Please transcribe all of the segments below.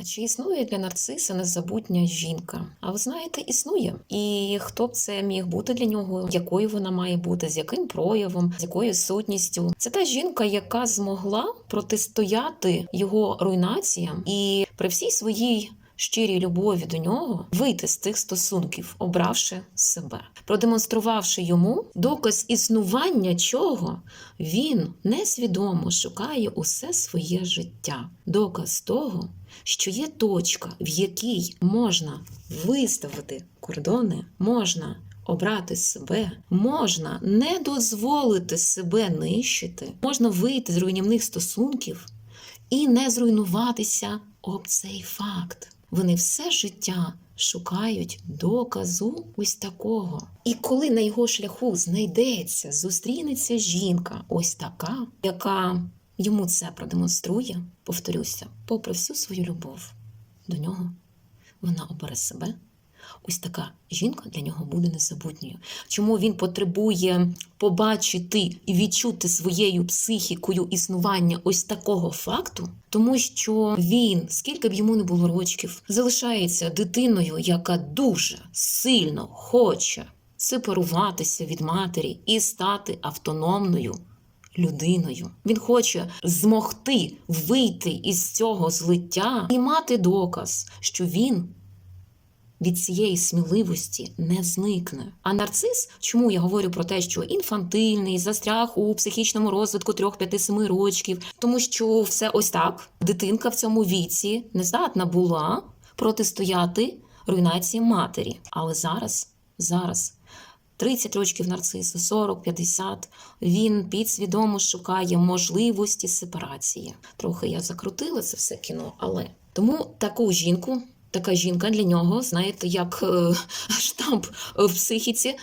А чи існує для нарциса незабутня жінка? А ви знаєте, існує. І хто б це міг бути для нього, якою вона має бути, з яким проявом, з якою сутністю? Це та жінка, яка змогла протистояти його руйнаціям і при всій своїй. Щирій любові до нього вийти з тих стосунків, обравши себе, продемонструвавши йому доказ існування чого він несвідомо шукає усе своє життя, доказ того, що є точка, в якій можна виставити кордони, можна обрати себе, можна не дозволити себе нищити, можна вийти з руйнівних стосунків і не зруйнуватися об цей факт. Вони все життя шукають доказу ось такого. І коли на його шляху знайдеться, зустрінеться жінка, ось така, яка йому це продемонструє, повторюся, попри всю свою любов до нього, вона обере себе. Ось така жінка для нього буде незабутньою. Чому він потребує побачити і відчути своєю психікою існування ось такого факту? Тому що він, скільки б йому не було рочків, залишається дитиною, яка дуже сильно хоче сепаруватися від матері і стати автономною людиною. Він хоче змогти вийти із цього злиття і мати доказ, що він від цієї сміливості не зникне. А нарцис, чому я говорю про те, що інфантильний, застряг у психічному розвитку 3-5-7 рочків, тому що все ось так. Дитинка в цьому віці не здатна була протистояти руйнації матері. Але зараз, зараз. 30 років нарцису, 40, 50, він підсвідомо шукає можливості сепарації. Трохи я закрутила це все кіно, але тому таку жінку така жінка для нього, знаєте, як е, штамп в психіці,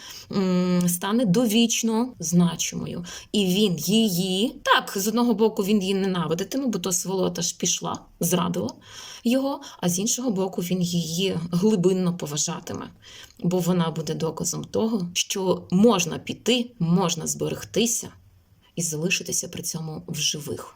стане довічно значимою. І він її, так, з одного боку, він її ненавидитиме, бо то сволота ж пішла, зрадила його, а з іншого боку, він її глибинно поважатиме, бо вона буде доказом того, що можна піти, можна зберегтися і залишитися при цьому в живих.